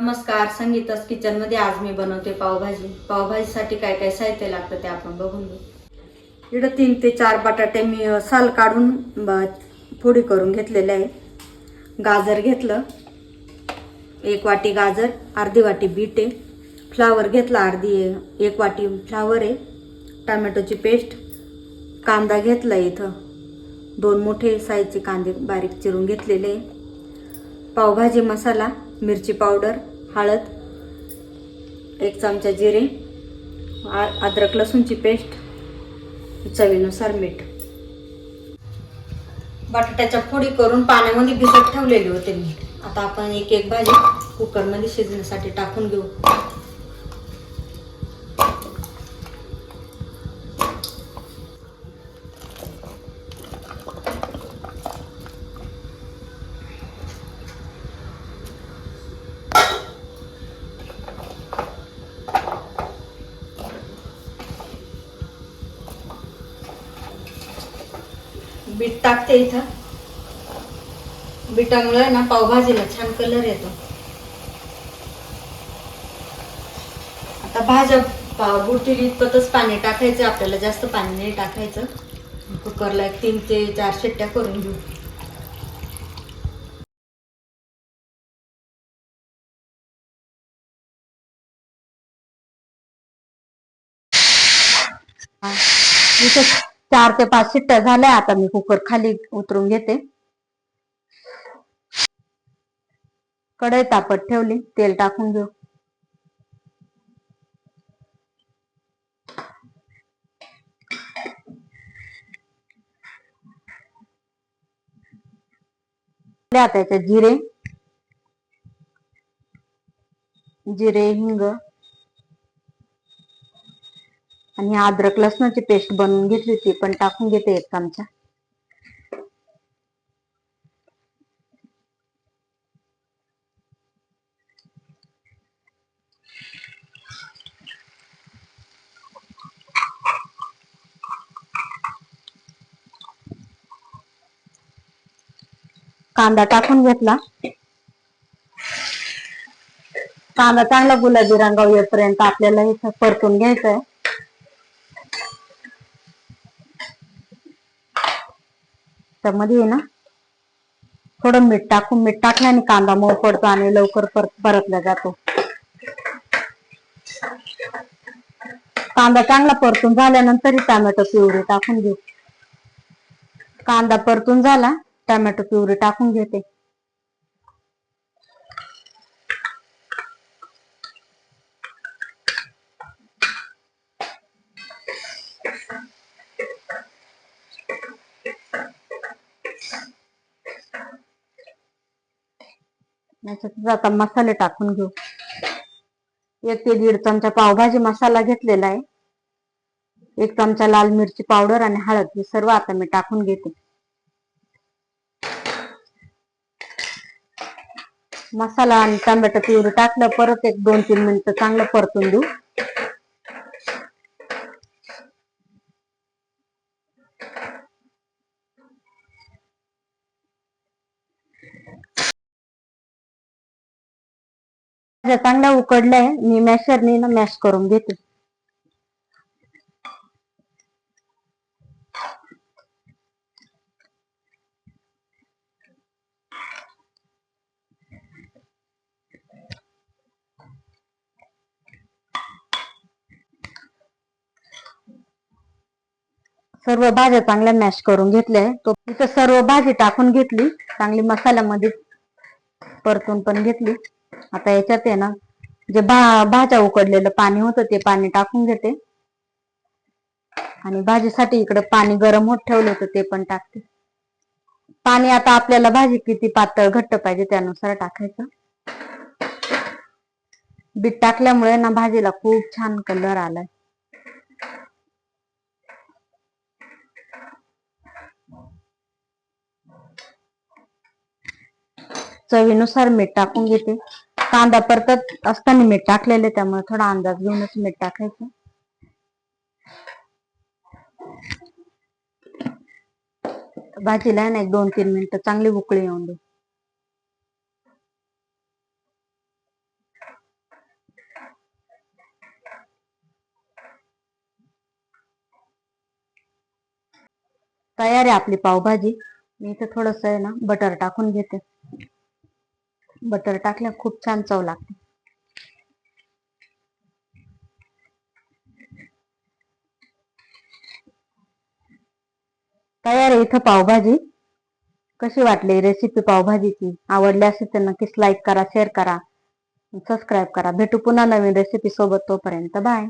नमस्कार संगीतास किचनमध्ये आज मी बनवते पावभाजी. पावभाजीसाठी काय काय साहित्य लागतं ते आपण बघून घेऊ. इकडं तीन ते चार बटाटे मी साल काढून ब- फोडी करून घेतलेले आहे. गाजर घेतलं. एक वाटी गाजर अर्धी वाटी बीट आहे. फ्लावर घेतला अर्धी एक वाटी फ्लावर आहे. टमॅटोची पेस्ट. कांदा घेतला इथं. दोन मोठे साईजचे कांदे बारीक चिरून घेतलेले आहे. पावभाजी मसाला. मिरची पावडर हळद एक चमचा जिरे आ- अद्रक लसूणची पेस्ट चवीनुसार मीठ. बटाट्याच्या फोडी करून पाण्यामध्ये भिजत ठेवलेली होते मी. आता आपण एक एक भाजी कुकरमध्ये शिजण्यासाठी टाकून घेऊ. बीट टाकते इथं. बीटामुळे ना पावभाजीला छान कलर येतो. आता भाज्या पाव बुडतील इतपतच पाणी टाकायचं आपल्याला जास्त पाणी नाही टाकायचं. कुकरला एक तीन ते चार शिट्ट्या करून घेऊ. इथं चार ते पाच शिट्ट्या झाल्या. आता मी कुकर खाली उतरून घेते. कढई तापत ठेवली. तेल टाकून घेऊ. आता जिरे जिरे हिंग आणि अद्रक लसणाची पेस्ट बनवून घेतली ती पण टाकून घेते एक चमचा. कांदा टाकून घेतला. कांदा चांगला गुलाबी रंगावर येईपर्यंत आपल्याला इथं परतून घ्यायचंय आहे त्यामध्ये ना थोडं मीठ टाकून मीठ टाकल्याने कांदा मऊ पडतो आणि लवकर परत परतला जातो. कांदा चांगला परतून झाल्यानंतर टोमॅटो प्युरी टाकून घेऊ. कांदा परतून झाला टोमॅटो प्युरी टाकून घेते. याच्यातच आता मसाले टाकून घेऊ. एक ते दीड चमचा पावभाजी मसाला घेतलेला आहे. एक चमचा लाल मिरची पावडर आणि हळद हे सर्व आता मी टाकून घेते. मसाला आणि टोमॅटो प्युरी टाकलं परत एक दोन तीन मिनिटं चांगलं परतून देऊ. भाज्या चांगल्या उकडल्या. मी मॅशरने ना मॅश करून घेते. सर्व भाज्या चांगल्या मॅश करून घेतल्या तो तिथं सर्व भाजी टाकून घेतली. चांगली मसाल्यामध्ये परतून पण घेतली. आता याच्यात आहे ना जे भा भाज्या उकडलेलं पाणी होतं ते पाणी टाकून घेते. आणि भाजीसाठी इकडे पाणी गरम होत ठेवलं होतं ते पण टाकते. पाणी आता आपल्याला भाजी किती पातळ घट्ट पाहिजे त्यानुसार टाकायचं. बीट टाकल्यामुळे ना भाजीला खूप छान कलर आलाय. चवीनुसार मीठ टाकून घेते. कांदा परतत असताना मीठ टाकलेले त्यामुळे थोडा अंदाज घेऊनच मीठ टाकायचं. भाजीला आहे ना एक दोन तीन मिनिटं चांगली उकळी येऊन दे. तयार आहे आपली पावभाजी. मी इथं थोडस आहे ना बटर टाकून घेते. बटर टाकल्या खूप छान चव लागते. तयार आहे इथं पावभाजी. कशी वाटली रेसिपी पावभाजीची? आवडली असेल तर नक्कीच लाईक करा शेअर करा सबस्क्राईब करा. भेटू पुन्हा नवीन रेसिपी सोबत तोपर्यंत बाय